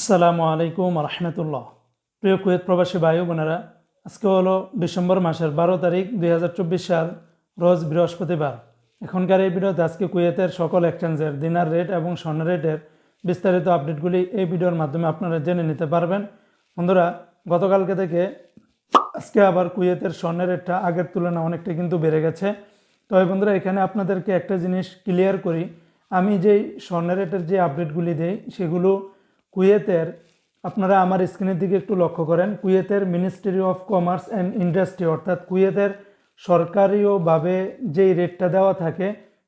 আসসালামু আলাইকুম রহমতুল্লাহ প্রিয় কুয়েত প্রবাসী ভাই বোনেরা, আজকে হলো ডিসেম্বর মাসের বারো তারিখ দুই হাজার চব্বিশ সাল, রোজ বৃহস্পতিবার। এখনকার এই ভিডিওতে আজকে কুয়েতের সকল এক্সচেঞ্জের দিনার রেট এবং স্বর্ণ রেটের বিস্তারিত আপডেটগুলি এই ভিডিওর মাধ্যমে আপনারা জেনে নিতে পারবেন। বন্ধুরা, গতকালকে থেকে আজকে আবার কুয়েতের স্বর্ণের রেটটা আগের তুলনায় অনেকটা কিন্তু বেড়ে গেছে। তবে বন্ধুরা, এখানে আপনাদেরকে একটা জিনিস ক্লিয়ার করি। আমি যেই স্বর্ণের রেটের যে আপডেটগুলি দিই, সেগুলো কুয়েতের, আপনারা আমার স্ক্রিনের দিকে একটু লক্ষ্য করেন, কুয়েতের ministry of commerce and industry অর্থাৎ কুয়েতের সরকারিওভাবে যেই রেটটা দেওয়া থাকে,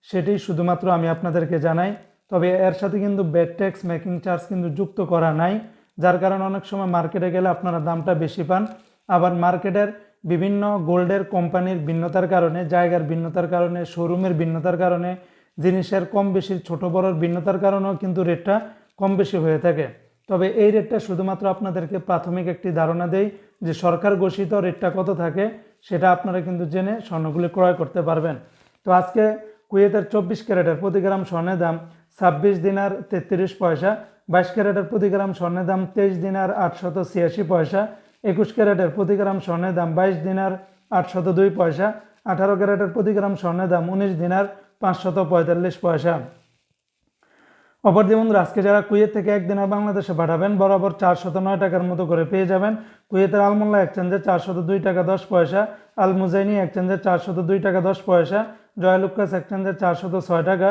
সেটি শুধুমাত্র আমি আপনাদেরকে জানাই। তবে এর সাথে কিন্তু ব্যাড ট্যাক্স মেকিং চার্জ কিন্তু যুক্ত করা নাই, যার কারণে অনেক সময় মার্কেটে গেলে আপনারা দামটা বেশি পান। আবার মার্কেটের বিভিন্ন গোল্ডের কোম্পানির ভিন্নতার কারণে, জায়গার ভিন্নতার কারণে শোরুমের ভিন্নতার কারণে, জিনিসের কম বেশি, ছোট বড়র ভিন্নতার কারণেও কিন্তু রেটটা কম বেশি হয়ে থাকে। তবে এই রেটটা শুধুমাত্র আপনাদেরকে প্রাথমিক একটি ধারণা দেই যে সরকার ঘোষিত রেটটা কত থাকে, সেটা আপনারা কিন্তু জেনে স্বর্ণগুলি ক্রয় করতে পারবেন। তো আজকে কুয়েতের চব্বিশ ক্যারেটের প্রতি গ্রাম স্বর্ণের দাম ছাব্বিশ দিনার তেত্রিশ পয়সা, বাইশ ক্যারেটের প্রতি গ্রাম স্বর্ণের দাম তেইশ দিনার আটশত ছিয়াশি পয়সা, একুশ ক্যারেটের প্রতি গ্রাম স্বর্ণের দাম বাইশ দিনার আটশত দুই পয়সা, আঠারো ক্যারেটের প্রতি গ্রাম স্বর্ণের দাম উনিশ দিনার পাঁচশত পঁয়তাল্লিশ পয়সা। অপরদি বন্ধুরা, আজকে যারা কুয়েত থেকে একদিনের বাংলাদেশে পাঠাবেন, বরাবর চারশত নয় টাকার মতো করে পেয়ে যাবেন। কুয়েতের আলমোল্লা এক্সচেঞ্জে চারশত দুই টাকা দশ পয়সা আল মুজাইনি এক্সচেঞ্জে চারশত দুই টাকা দশ পয়সা, জয়লুক্কাস এক্সচেঞ্জে চারশত ছয় টাকা,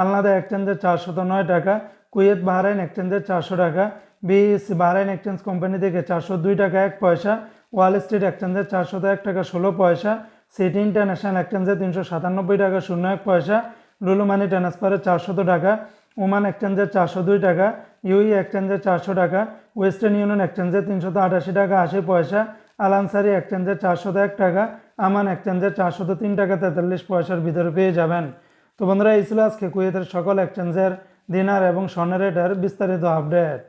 আলনাদা এক্সচেঞ্জে চারশত নয় টাকা, কুয়েত বাহরাইন এক্সচেঞ্জে চারশো টাকা, বিএসসি বাহরাইন এক্সচেঞ্জ কোম্পানি থেকে চারশো দুই টাকা এক পয়সা, ওয়াল স্ট্রিট এক্সচেঞ্জে চারশত এক টাকা ষোলো পয়সা, সিটি ইন্টারন্যাশনাল এক্সচেঞ্জে তিনশো সাতানব্বই টাকা শূন্য এক পয়সা লুলু মানি ট্রান্সফারে চারশত টাকা ওমান এক্সচেঞ্জে চারশো দুই টাকা ইউই এক্সচেঞ্জে চারশো টাকা, ওয়েস্টার্ন ইউনিয়ন এক্সচেঞ্জে তিনশত আটাশি টাকা, আশি পয়সা, আলানসারি এক্সচেঞ্জে চারশত এক টাকা, আমান এক্সচেঞ্জে চারশত তিন টাকা, তেতাল্লিশ পয়সার ভিতরে পেয়ে যাবেন। তো বন্ধুরা, এই ছিল আজকে কুয়েতের সকল এক্সচেঞ্জের, দিনার এবং স্বর্ণের রেটের বিস্তারিত আপডেট